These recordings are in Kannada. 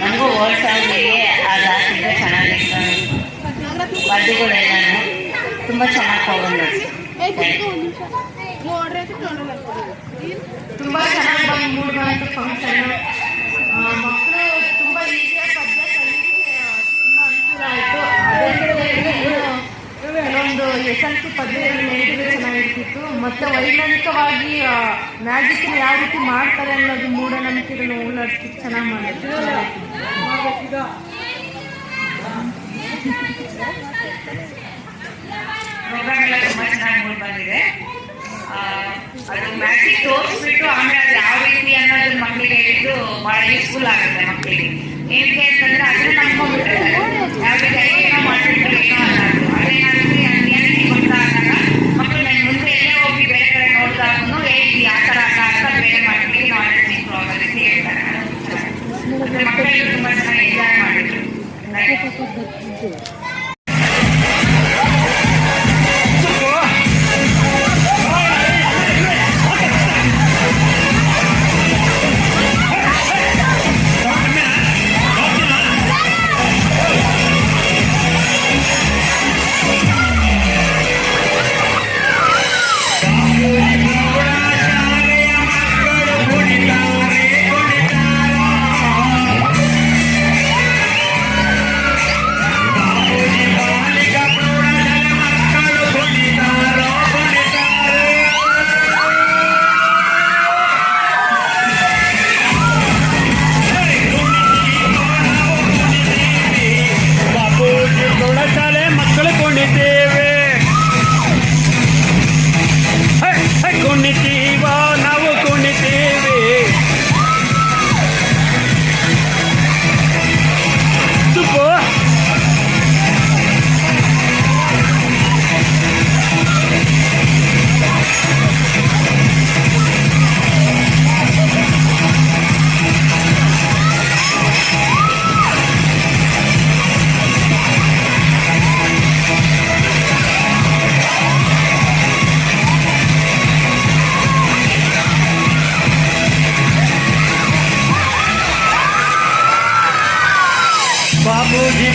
ನನಗೂ ಓಲ್ಡ್ ಸಾಂಗಿಗೆ ಅದು ಹಾಕಿದ್ರೆ ಚೆನ್ನಾಗಿತ್ತು ಪದ್ಯಗಳೆಲ್ಲನೂ ತುಂಬ ಚೆನ್ನಾಗಿ ತಗೊಂಡು ತುಂಬ ಚೆನ್ನಾಗಿ ಬಂದು ಮೂಡ್ ಬಂತು ಮಕ್ಕಳು ತುಂಬ ಈಸಿಯಾಗಿ ತುಂಬ ಅನುಕೂಲ ಆಯಿತು ಅದೇ ಕೆಲವೊಂದು ಎಸ್ ಎಲ್ ಸಿ ಪದ್ಯಗಳು ಮತ್ತು ವೈಜ್ಞಾನಿಕವಾಗಿ ಮ್ಯಾಜಿಕ್ ಯಾವ ರೀತಿ ಮಾಡ್ತಾರೆ ಅನ್ನೋದು ಮೂಢನಂಬಿಕೆಗಳನ್ನ ಹೋಲಾಡಿಸ್ತಿತ್ತು ಚೆನ್ನಾಗಿ ಮಾಡಿದ್ರು. ಪ್ರೋಗ್ರಾಮ್ ಎಲ್ಲ ತುಂಬ ಚೆನ್ನಾಗಿ ಬಂದಿದೆ. ಅದು ಮ್ಯಾಜಿಕ್ ತೋರಿಸ್ಬಿಟ್ಟು ಆಮೇಲೆ ಅದು ಯಾವ ರೀತಿ ಅನ್ನೋದು ಮಕ್ಕಳಿಗೆ ಹೇಳಿದ್ದು ಬಹಳ ಯೂಸ್ಫುಲ್ ಆಗುತ್ತೆ ಮಕ್ಕಳಿಗೆ. ಏನಕ್ಕೆ ಅಂತಂದ್ರೆ ಅದನ್ನ ನಂಬ್ಕೊಂಡ್ಬಿಟ್ಟಿರ್ತಾರೆ ಯಾವ ರೀತಿ いいです。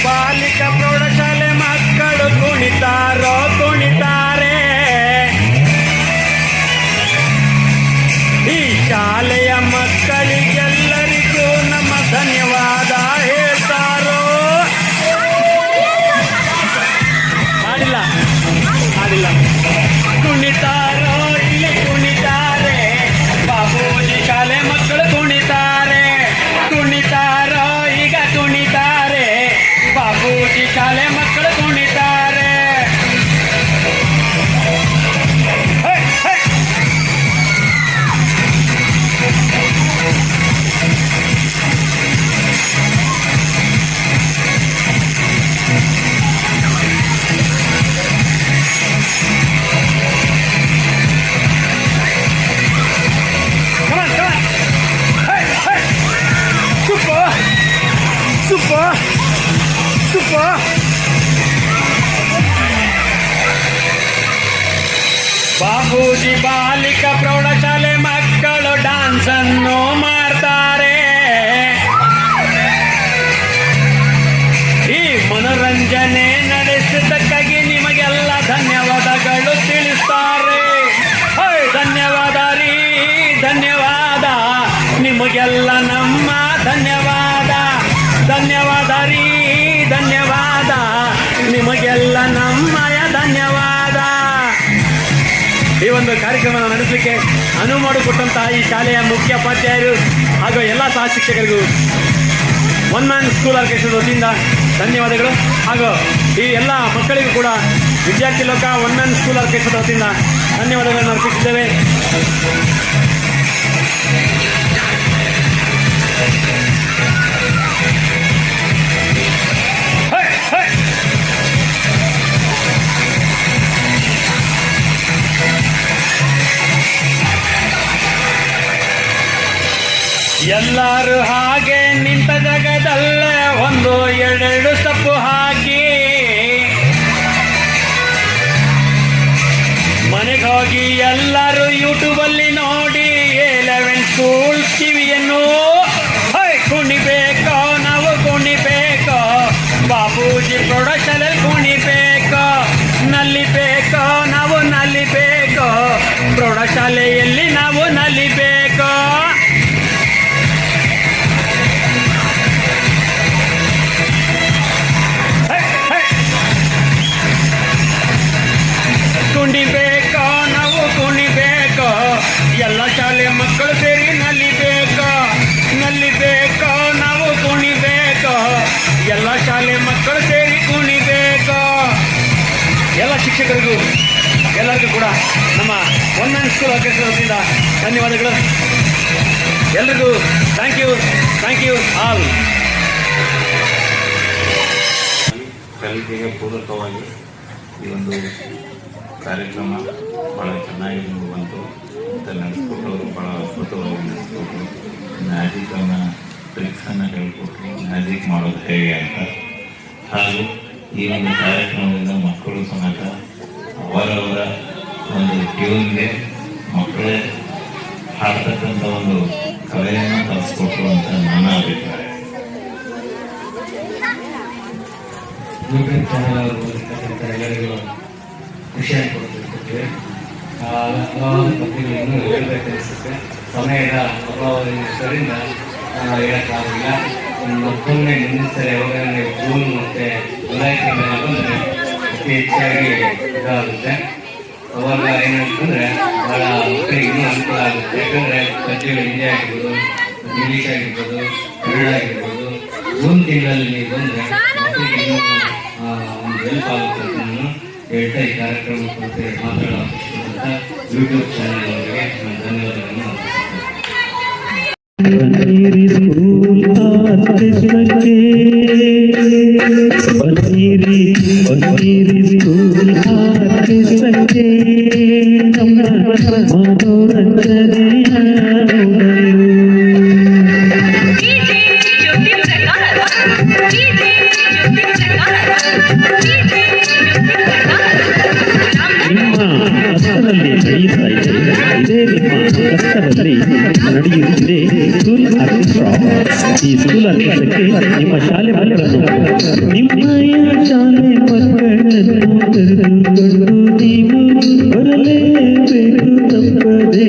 బాలిక ప్రౌఢ ಬಾಪೂಜಿ ಬಾಲಿಕಾ ಪ್ರೌಢಶಾಲೆ ಮಕ್ಕಳು ಡಾನ್ಸ್ ಅನ್ನು ಕಾರ್ಯಕ್ರಮ ನಡೆಸಲಿಕ್ಕೆ ಅನುವು ಮಾಡಿಕೊಟ್ಟಂತಹ ಈ ಶಾಲೆಯ ಮುಖ್ಯೋಪಾಧ್ಯಾಯರು ಹಾಗೂ ಎಲ್ಲ ಸಹ ಶಿಕ್ಷಕರಿಗೂ ಒನ್ ಮ್ಯಾನ್ ಸ್ಕೂಲ್ ಆರ್ಕೆಸ್ಟ್ರಾ ವತಿಯಿಂದ ಧನ್ಯವಾದಗಳು. ಹಾಗೂ ಈ ಎಲ್ಲ ಮಕ್ಕಳಿಗೂ ಕೂಡ ವಿದ್ಯಾರ್ಥಿ ಲೋಕ ಒನ್ ಮ್ಯಾನ್ ಸ್ಕೂಲ್ ಆರ್ಕೆಸ್ಟ್ರಾ ವತಿಯಿಂದ ಧನ್ಯವಾದಗಳನ್ನು ಅರ್ಪಿಸಿದ್ದೇವೆ. ಎಲ್ಲರೂ ಹಾಗೆ ನಿಂತ ಜಗದಲ್ಲೇ ಒಂದು ಎರಡೆರಡು ಸಪ್ಪು ಹಾಕಿ. ಮನೆಗೆ ಹೋಗಿ ಎಲ್ಲರೂ ಯೂಟ್ಯೂಬಲ್ಲಿ ನೋಡಿ. ಶಿಕ್ಷಕರಿಗೂ ಎಲ್ಲರಿಗೂ ಕೂಡ ನಮ್ಮ ಒನ್ ಸ್ಕೂಲ್ ಆರ್ಕೆಸ್ಟ್ರಾ ವತಿಯಿಂದ ಧನ್ಯವಾದಗಳು. ಎಲ್ರಿಗೂ thank you thank you all ಕಲಿಕೆಗೆ ಪೂರಕವಾಗಿ ಈ ಒಂದು ಕಾರ್ಯಕ್ರಮ ಭಾಳ ಚೆನ್ನಾಗಿ ಬಂತು. ಮತ್ತು ನಡೆಸ್ಕೊಟ್ಟವರು ಭಾಳ ಅದ್ಭುತವಾಗಿ ನಡೆಸ್ಕೊಟ್ರು ಮ್ಯಾಜಿಕನ್ನು ಟ್ರಿಕ್ಸನ್ನು ಹೇಳ್ಕೊಟ್ರು. ಮ್ಯಾಜಿಕ್ ಮಾಡೋದು ಹೇಗೆ ಅಂತ. ಹಾಗೂ ಈ ಒಂದು ಕಾರ್ಯಕ್ರಮದಿಂದ ಮಕ್ಕಳು ಸಮೇತ ಅವರವರ ಒಂದು ಟ್ಯೂನ್ಗೆ ಮಕ್ಕಳೇ ಹಾಡ್ತಕ್ಕಂಥ ಒಂದು ಕಲೆಯನ್ನು ಕಲಿಸ್ಕೊಟ್ರು ಅಂತ ನನ್ನ ಅಭಿಪ್ರಾಯ. ಯೂಟ್ಯೂಬ್ ಚಾನಲ್ ಇರ್ತಕ್ಕಂಥ ಎಲ್ಲರಿಗೂ ಖುಷಿಯಾಗಿ ಕೊಡ್ತಿರ್ತೇವೆ ಹಲವಾರು ಬಗ್ಗೆ ಇನ್ನೂ ಹೇಳ್ಬೇಕನ್ನಿಸುತ್ತೆ ಸಮಯದ ಅಭಾವದಿಂದ ಹೇಳೋಕ್ಕಾಗಲಿಲ್ಲ ಮತ್ತೊಮ್ಮೆ ಮುಂದಿನ ಸರಿ ಯಾವಾಗ ನೀವು ಜೂನ್ ಮತ್ತೆ ಜುಲೈ ತಿಂಗಳಲ್ಲಿ ಬಂದರೆ ಅತಿ ಹೆಚ್ಚಾಗಿ ಇದಾಗುತ್ತೆ. ಅವಾಗ ಏನಂತಂದ್ರೆ ಬಹಳ ಮಕ್ಕಳಿಗೆ ಇನ್ನೂ ಅನುಕೂಲ ಆಗುತ್ತೆ. ಯಾಕಂದ್ರೆ ಪ್ರತಿಯೊಂದು ಹಿಂದಿ ಆಗಿರ್ಬೋದು ಇಂಗ್ಲೀಷ್ ಆಗಿರ್ಬೋದು ಕನ್ನಡ ಆಗಿರ್ಬೋದು ಜೂನ್ ತಿಂಗಳಲ್ಲಿ ನೀವು ಬಂದರೆ ಮಕ್ಕಳಿಗೆ ಇನ್ನೂ ಒಂದು ಹೆಲ್ಪ್ ಆಗುತ್ತೆ ನಾನು ಹೇಳ್ತಾ ಈ ಕಾರ್ಯಕ್ರಮ ಕುರಿತು ಮಾತಾಡೋ ಅಂತ ಯೂಟ್ಯೂಬ್ ಚಾನೆಲ್ ಅವರಿಗೆ ನಾನು ಧನ್ಯವಾದಗಳನ್ನು ಬನ್ನಿರಿ Thank you. ನಡೆಯುತ್ತಿದೆ ಸ್ಕೂಲ್ ಆರ್ಕೆಸ್ಟ್ರಾ ಈ ಸ್ಕೂಲ್ ಆರ್ಕೆಸ್ಟ್ರಾಕ್ಕೆ ನಿಮ್ಮ ಶಾಲೆ ಮಕ್ಕಳನ್ನು ನಿಮ್ಮಯ ಶಾಲೆ ಮಕ್ಕಳನ್ನು ಕರೆದುಕೊಂಡು ನೀವು ಬರಲೇಬೇಕು ತಪ್ಪದೇ